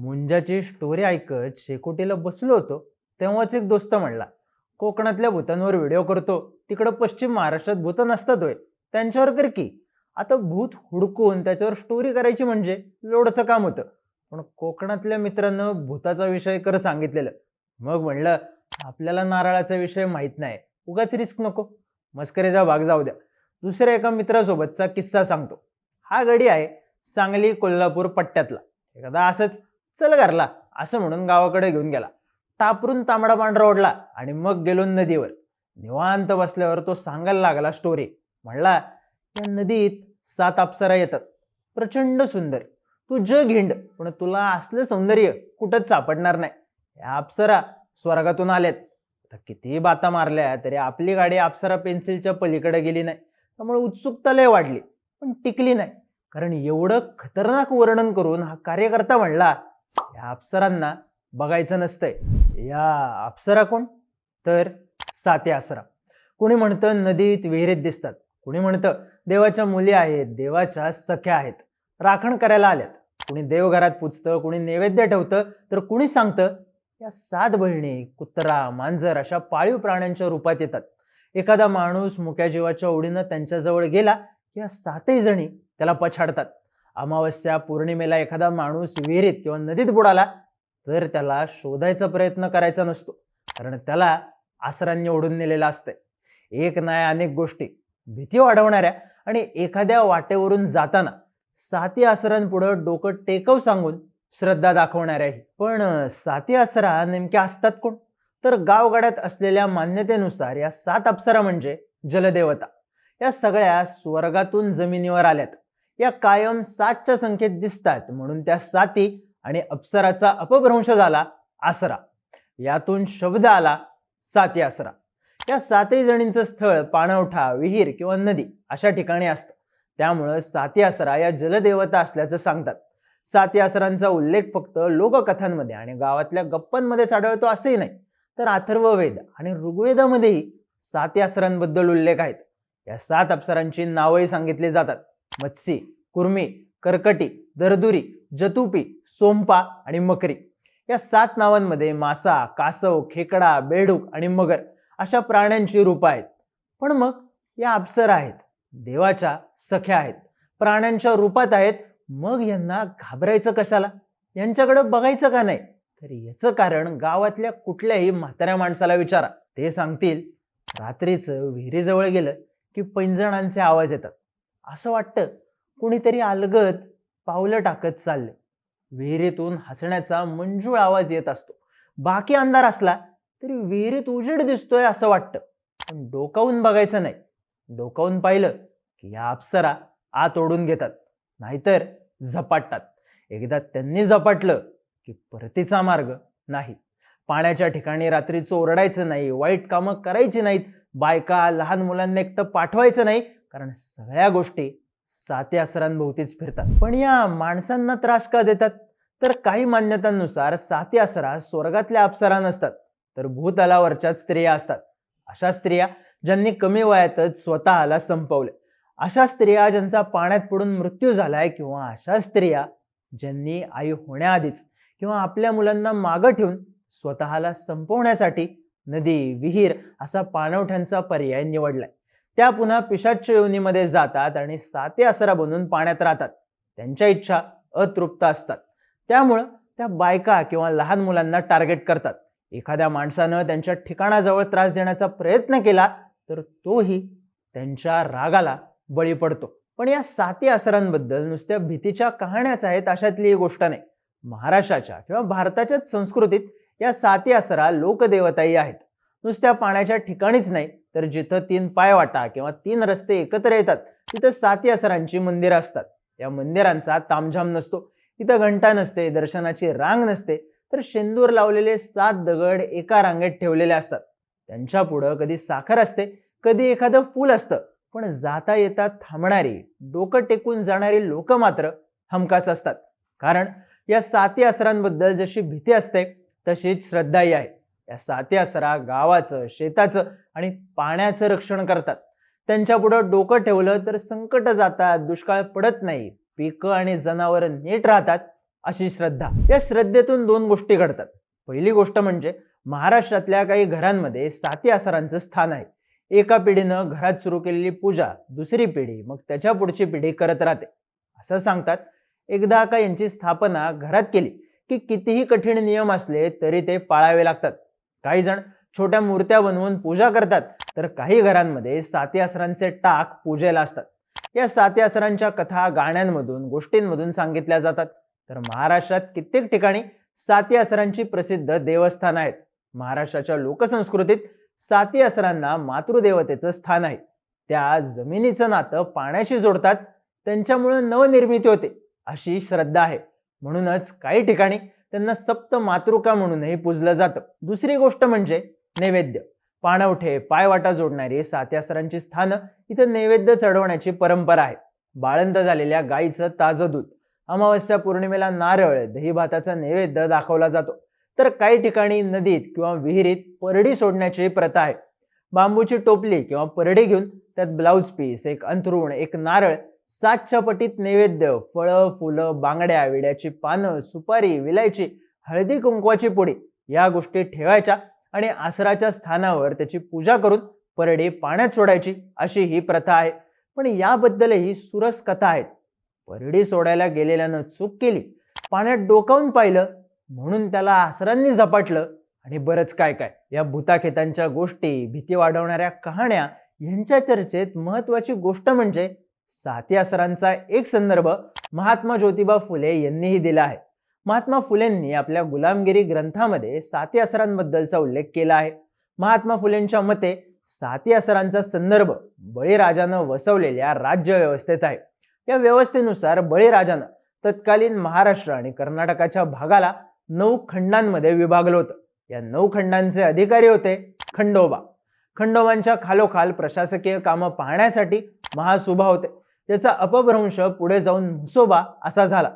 मुंजाची story ऐकत शेकोटीला बसलो होतो तेव्हाच एक दोस्त म्हणला कोकणातल्या भूतांवर व्हिडिओ करतो. तिकडं पश्चिम महाराष्ट्रात भूत नसतात होय. त्यांच्यावर कर की. आता भूत हुडकून त्याच्यावर स्टोरी करायची म्हणजे लोडचं काम होतं. पण कोकणातल्या मित्रानं भूताचा विषय कर सांगितलेलं. मग म्हणलं आपल्याला नारळाचा विषय माहीत नाही. उगाच रिस्क नको. मस्करीचा भाग जाऊ द्या. दुसऱ्या एका मित्रासोबतचा किस्सा सांगतो. हा गडी आहे सांगली कोल्हापूर पट्ट्यातला. एखादा असंच चल घरला असं म्हणून गावाकडे घेऊन गेला. तापरून तांबडा पांढरा ओढला आणि मग गेलो नदीवर. निवांत बसल्यावर तो सांगायला लागला स्टोरी म्हणला त्या नदीत सात अप्सरा येतात. प्रचंड सुंदर. तू जग हिंड पण तुला असलं सौंदर्य कुठंच सापडणार नाही. या अप्सरा स्वर्गातून आल्यात आता कितीही बाता मारल्या तरी आपली गाडी अप्सरा पेन्सिलच्या पलीकडे गेली नाही. त्यामुळे उत्सुकता लय वाढली पण टिकली नाही. कारण एवढं खतरनाक वर्णन करून हा कार्यकर्ता म्हणला या अप्सरांना बघायचं नसतंय. या अप्सरा कोण? तर साते आसरा. कुणी म्हणतं नदीत विहिरीत दिसतात. कुणी म्हणतं देवाच्या मुली आहेत देवाच्या सख्या आहेत. राखण करायला आल्यात. कुणी देवघरात पुजतं कुणी नैवेद्य ठेवतं तर कुणी सांगतं या सात बहिणी कुत्रा मांजर अशा पाळीव प्राण्यांच्या रूपात येतात. एखादा माणूस मुक्या जीवाच्या ओढीनं त्यांच्याजवळ गेला की या सातही जणी त्याला पछाडतात. अमावस्या पौर्णिमेला एखादा माणूस विहिरीत किंवा नदीत बुडाला तर त्याला शोधायचा प्रयत्न करायचा नसतो. कारण त्याला आसरांनी ओढून नेलेला असतंय. एक नाही अनेक गोष्टी भीती वाढवणाऱ्या आणि एखाद्या वाटेवरून जाताना साती आसरांपुढं डोकं टेकव सांगून श्रद्धा दाखवणाऱ्याही. पण साती आसरा नेमक्या असतात कोण? तर गावगाड्यात असलेल्या मान्यतेनुसार या सात अप्सरा म्हणजे जलदेवता. या सगळ्या स्वर्गातून जमिनीवर आल्यात. या कायम सातच्या संख्येत दिसतात म्हणून त्या साती आणि अप्सराचा अपभ्रंश झाला आसरा. यातून शब्द आला साती आसरा. या सातही जणींचं स्थळ पाणवठा विहीर किंवा नदी अशा ठिकाणी असतं. त्यामुळं साती आसरा या जलदेवता असल्याचं सांगतात. साती आसरांचा उल्लेख फक्त लोककथांमध्ये आणि गावातल्या गप्पांमध्येच आढळतो असंही नाही. तर अथर्ववेद आणि ऋग्वेदामध्येही साती आसरांबद्दल उल्लेख आहेत. या सात अप्सरांची नावंही सांगितली जातात. मत्सी कुर्मी कर्कटी दरदुरी जतुपी सोमपा आणि मकरी. या सात नावांमध्ये मासा कासव खेकडा बेडूक आणि मगर अशा प्राण्यांची रूपं आहेत. पण मग या अप्सरा आहेत देवाच्या सख्या आहेत प्राण्यांच्या रूपात आहेत मग यांना घाबरायचं कशाला? यांच्याकडे बघायचं का नाही? तर याचं कारण गावातल्या कुठल्याही म्हाताऱ्या माणसाला विचारा. ते सांगतील रात्रीचं विहिरीजवळ गेलं की पैंजणांचे आवाज येतात. असं वाटतं कुणीतरी अलगत पावलं टाकत चाललं विहिरीतून हसण्याचा मंजूळ आवाज येत असतो. बाकी अंधार असला तरी विहिरीत उजेड दिसतोय असं वाटतं. पण डोकावून बघायचं नाही. डोकावून पाहिलं की या अप्सरा आत ओढून घेतात. नाहीतर झपाटतात. एकदा त्यांनी झपाटलं की परतीचा मार्ग नाही. पाण्याच्या ठिकाणी रात्री चोरडायचं नाही वाईट कामं करायची नाहीत बायका लहान मुलांना एकटं पाठवायचं नाही कारण सगळ्या गोष्टी सात्या आसरांभोवतीच फिरतात. पण या माणसांना त्रास का देतात? तर काही मान्यतांनुसार साती आसरा स्वर्गातल्या अप्सरा नसतात तर भूतलावरच्या स्त्रिया असतात. अशा स्त्रिया ज्यांनी कमी वयातच स्वतःला संपवले. अशा स्त्रिया ज्यांचा पाण्यात पडून मृत्यू झालाय किंवा अशा स्त्रिया ज्यांनी आई होण्याआधीच किंवा आपल्या मुलांना मागं ठेवून स्वतःला संपवण्यासाठी नदी विहीर असा पाणवठ्यांचा पर्याय निवडलाय. त्या पुन्हा पिशाच्य योनीमध्ये जातात आणि साते आसरा बनून पाण्यात राहतात. त्यांच्या इच्छा अतृप्त असतात. त्यामुळं त्या बायका किंवा लहान मुलांना टार्गेट करतात. एखाद्या माणसानं त्यांच्या ठिकाणाजवळ त्रास देण्याचा प्रयत्न केला तर तोही त्यांच्या रागाला बळी पडतो. पण या साती आसरांबद्दल नुसत्या भीतीच्या कहाण्याच आहेत अशातली ही गोष्ट नाही. महाराष्ट्राच्या किंवा भारताच्याच संस्कृतीत या साती आसरा लोकदेवताही आहेत. नुसत्या पाण्याच्या ठिकाणीच नाही तर जिथं तीन पायवाटा किंवा तीन रस्ते एकत्र येतात तिथं साती आसरांची मंदिरं असतात. या मंदिरांचा तामझाम नसतो. तिथं घंटा नसते दर्शनाची रांग नसते. तर शेंदूर लावलेले सात दगड एका रांगेत ठेवलेले असतात. त्यांच्या पुढं कधी साखर असते कधी एखादं फूल असतं. पण जाता येता थांबणारी डोकं टेकून जाणारी लोक मात्र हमखास असतात. कारण या साती असरांबद्दल जशी भीती असते तशीच श्रद्धाही आहे. या सात्यासरा आसरा गावाचं शेताचं आणि पाण्याचं रक्षण करतात. त्यांच्या पुढं डोकं ठेवलं तर संकट जातात दुष्काळ पडत नाही. पिकं आणि जनावरं नीट राहतात अशी श्रद्धा. या श्रद्धेतून दोन गोष्टी घडतात. पहिली गोष्ट म्हणजे महाराष्ट्रातल्या काही घरांमध्ये साती आसरांचं स्थान आहे. एका पिढीनं घरात सुरू केलेली पूजा दुसरी पिढी मग त्याच्या पुढची पिढी करत राहते. असं सांगतात एकदा का यांची स्थापना घरात केली की कितीही कठीण नियम असले तरी ते पाळावे लागतात. काही जण छोट्या मूर्त्या बनवून पूजा करतात तर काही घरांमध्ये साती आसरांचे टाक पूजेला असतात. या साती आसरांच्या कथा गाण्यांमधून गोष्टींमधून सांगितल्या जातात. तर महाराष्ट्रात कित्येक ठिकाणी साती आसरांची प्रसिद्ध देवस्थान आहेत. महाराष्ट्राच्या लोकसंस्कृतीत साती आसरांना मातृदेवतेचं स्थान आहे. त्या जमिनीचं नातं पाण्याशी जोडतात. त्यांच्यामुळे नवनिर्मिती होते अशी श्रद्धा आहे. म्हणूनच काही ठिकाणी त्यांना सप्त मातृका म्हणूनही पूजलं जातं. दुसरी गोष्ट म्हणजे नैवेद्य. पाणवठे पायवाटा जोडणारी सात्यासरांची स्थानं इथं नैवेद्य चढवण्याची परंपरा आहे. बाळंत झालेल्या गायीचं ताजं दूध अमावस्या पौर्णिमेला नारळ दही भाताचा नैवेद्य दाखवला जातो. तर काही ठिकाणी नदीत किंवा विहिरीत परडी सोडण्याची प्रथा आहे. बांबूची टोपली किंवा परडी घेऊन त्यात ब्लाऊज पीस एक अंथरुण एक नारळ सातच्या पटीत नैवेद्य फळं फुलं बांगड्या विड्याची पानं सुपारी विलायची हळदी कुंकवाची पोळी या गोष्टी ठेवायच्या आणि आसराच्या स्थानावर त्याची पूजा करून परडी पाण्यात सोडायची अशी ही प्रथा आहे. पण याबद्दलही सुरस कथा आहेत. परडी सोडायला गेलेल्यानं चूक केली. पाण्यात डोकावून पाहिलं. म्हणून त्याला आसरांनी झपाटलं. आणि बरंच काय काय. या भूताखेतांच्या गोष्टी भीती वाढवणाऱ्या कहाण्या यांच्या चर्चेत महत्वाची गोष्ट म्हणजे साती सरांचा एक संदर्भ महात्मा ज्योतिबा फुले यांनीही दिला आहे. महात्मा फुलेंनी आपल्या गुलामगिरी ग्रंथामध्ये साती असरांबद्दलचा उल्लेख केला आहे. महात्मा फुलेंच्या मते साती असरांचा संदर्भ बळीराजानं वसवलेल्या राज्य व्यवस्थेत आहे. या व्यवस्थेनुसार बळीराजानं तत्कालीन महाराष्ट्र आणि कर्नाटकाच्या भागाला नऊ खंडांमध्ये विभागलं होतं. या नऊ खंडांचे अधिकारी होते खंडोबा. खंडोबांच्या खालोखाल प्रशासकीय कामं पाहण्यासाठी महासुभा होते. त्याचा अपभ्रंश पुढे जाऊन म्हसोबा असा झाला.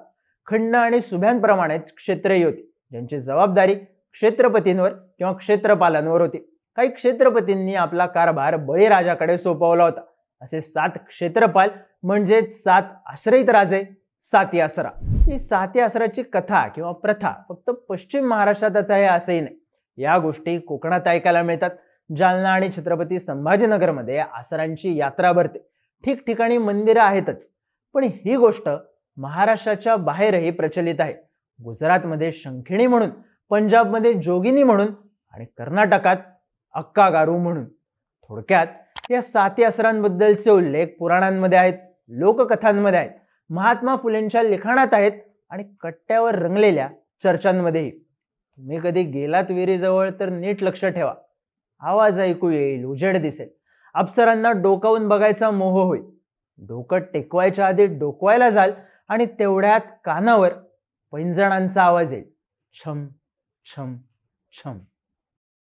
खंड आणि सुभ्यांप्रमाणेच क्षेत्रही होती. ज्यांची जबाबदारी क्षेत्रपतींवर किंवा क्षेत्रपालांवर होती. काही क्षेत्रपतींनी आपला कारभार बळीराजाकडे सोपवला होता. असे सात क्षेत्रपाल म्हणजेच सात आश्रयित राजे साती आसरा. ही साती आसराची कथा किंवा प्रथा फक्त पश्चिम महाराष्ट्रातच आहे असंही नाही. या गोष्टी कोकणात ऐकायला मिळतात. जालना आणि छत्रपती संभाजीनगरमध्ये आसरांची यात्रा भरते. ठिकठिकाणी मंदिरं आहेतच पण ही गोष्ट महाराष्ट्राच्या बाहेरही प्रचलित आहे. गुजरातमध्ये शंखिणी म्हणून पंजाबमध्ये जोगिनी म्हणून आणि कर्नाटकात अक्का गारू म्हणून. थोडक्यात या साती असरांबद्दलचे उल्लेख पुराणांमध्ये आहेत लोककथांमध्ये आहेत महात्मा फुलेंच्या लिखाणात आहेत आणि कट्ट्यावर रंगलेल्या चर्चांमध्येही. तुम्ही कधी गेलात विहिरीजवळ तर नीट लक्ष ठेवा. आवाज ऐकू येईल उजेड दिसेल. अप्सरांना डोकावून बघायचा मोह होईल. डोकं टेकवायच्या आधी डोकवायला जाल आणि तेवढ्यात कानावर पैंजणांचा आवाज येईल. छम छम छम.